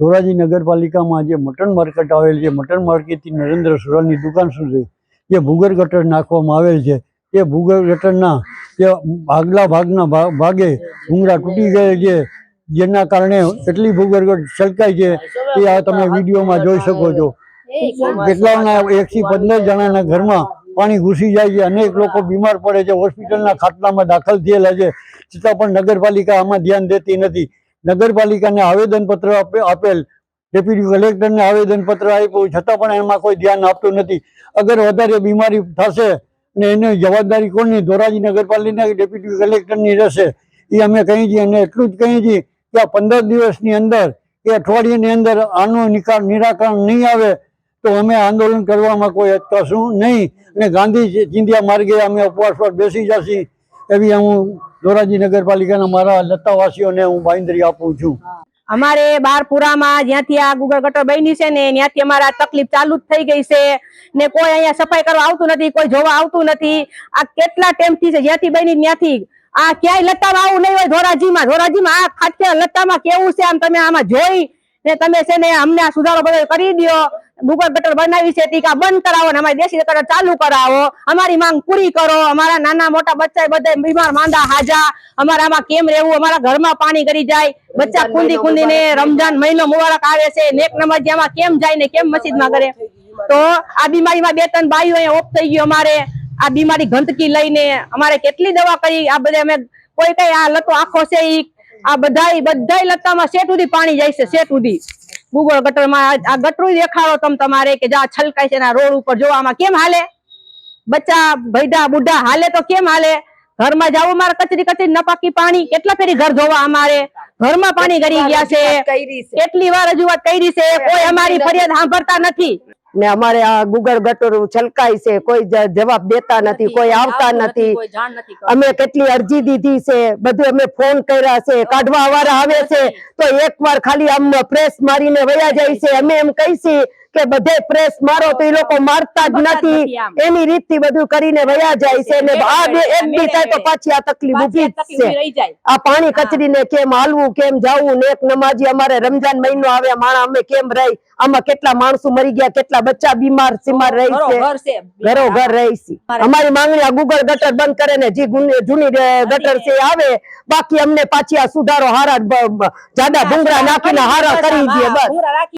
ધોરાજી નગરપાલિકામાં જે mutton market આવેલ છે, મટન માર્કેટથી નરેન્દ્ર સુરાની દુકાન સુધી જે ભૂગર ગટર નાખવામાં આવેલ છે, એ ભૂગર ગટરના જે આગલા ભાગના ભાગે ભૂંગળા તૂટી ગયે છે, જેના કારણે એટલી ભૂગર ગટર છલકાય છે, એ આ તમે વિડીયોમાં જોઈ શકો છો. કેટલાના એકથી પંદર જણાના ઘરમાં પાણી ઘૂસી જાય છે, અનેક લોકો બીમાર પડે છે, હોસ્પિટલના ખાટલામાં દાખલ થયેલા છે, છતાં પણ નગરપાલિકા આમાં ધ્યાન દેતી નથી. નગરપાલિકાને આવેદનપત્ર આપે- આપેલ. ડેપ્યુટી કલેક્ટરને આવેદનપત્ર આપ્યું. છતાં પણ એમાં કોઈ ધ્યાન આપતું નથી. અગર વધારે બીમારી થશે ને એની જવાબદારી કોની? ધોરાજી નગરપાલિકા ડેપ્યુટી કલેક્ટરની રહેશે. એ અમે કહીએ છીએ અને એટલું જ કહીએ છીએ કે આ પંદર દિવસની અંદર કે અઠવાડિયાની અંદર આનું નિકાલ નિરાકરણ નહીં આવે તો અમે આંદોલન કરવામાં કોઈ અટકાશું નહીં. અને ગાંધી ચિંધ્યા માર્ગે અમે ઉપવાસ પર બેસી જશી. એવી હું ધોરાજી નગરપાલિકાના મારા લતાવાસીઓને હું બાંયધરી આપું છું. અમારે બારપુરામાં જ્યાંથી આ ગુગળ ગટર બની છે ને ત્યાંથી અમારે તકલીફ ચાલુ જ થઈ ગઈ છે ને કોઈ અહીંયા સફાઈ કરવા આવતું નથી, કોઈ જોવા આવતું નથી. આ કેટલા ટાઈમથી છે? જ્યાંથી બની ત્યાંથી. આ ક્યાંય લતામાં આવું નહીં હોય ધોરાજીમાં. ધોરાજીમાં આ ખાતે લતામાં કેવું છે આમ તમે આમાં જોઈ ને તમે છે ને અમને આ સુધારો બધો કરી દો. ગુગળ ગટર બનાવી છે ટીકા બંધ કરાવો ને અમારી દેશી ગટર ચાલુ કરાવો. અમારી માંગ પૂરી કરો. અમારા નાના મોટા બચ્ચા બધા બીમાર માંદા હાજા. અમારામાં કેમ રહેવું? અમારા ઘરમાં પાણી કરી જાય. બચ્ચા કુંદી કુંદીને રમજાન મહિનો મુબારક આવે છે. નેક નમાજિયામાં કેમ જાય ને કેમ મસ્જિદમાં કરે? તો આ બીમારીમાં બે ત્રણ બાઈઓ અહીંયા ઓફ થઈ ગયો અમારે. આ બીમારી ગંદકી લઈને અમારે કેટલી દવા કરી? આ બધે અમે કોઈ કઈ આ લતો આખો છે ઈ આ બધાય બધાય લતામાં શેઠ સુધી પાણી જાય છે શેઠ સુધી. ગુગળ ગટરમાં આ ગટરું દેખાડો તમ તમારે કે જા છલકાય છે રોડ ઉપર જોવામાં કેમ હાલે? બચ્ચા ભૈડા બુઢા હાલે તો કેમ હાલે? ઘરમાં જવું મારે કચરી કચરી નપાકી પાણી. કેટલા ફેરી ઘર ધોવા અમારે? ઘરમાં પાણી ગરી ગયા છે? કેટલી વાર રજૂઆત કરી છે? કોઈ અમારી ફરિયાદ સાંભળતા નથી. ને અમારે આ ગુગળ ગટરો છલકાય છે કોઈ જવાબ દેતા નથી કોઈ આવતા નથી અમે કેટલી અરજી દીધી છે બધું અમે ફોન કર્યા છે કાઢવા વાળા આવે છે તો એકવાર ખાલી આમ પ્રેસ મારીને વયા જાય છે. અમે એમ કહીશી કે બધે પ્રેસ મારો તો એ લોકો મારતા જ નથી. એની રીતથી બધું કરીને વયા જાય છે ને આ બે એક બી થાય તો પાછી આ તકલીફ ઊભી છે. આ પાણી કચરીને કેમ હાલવું કેમ જવું ને એક નમાજી અમારે રમજાન મહિનો આવે માણા અમે કેમ રહી? આમાં કેટલા માણસો મરી ગયા કેટલા બચ્ચા બીમાર સીમાર રહી છે? ઘરો ઘર રહી છે. અમારી માંગણી આ ગુગળ ગટર બંધ કરે ને જે જૂની ગટર છે આવે. બાકી અમને પાછી આ સુધારો હારા જાડા ભૂંગરા નાખીને હારા કરી દે બસ.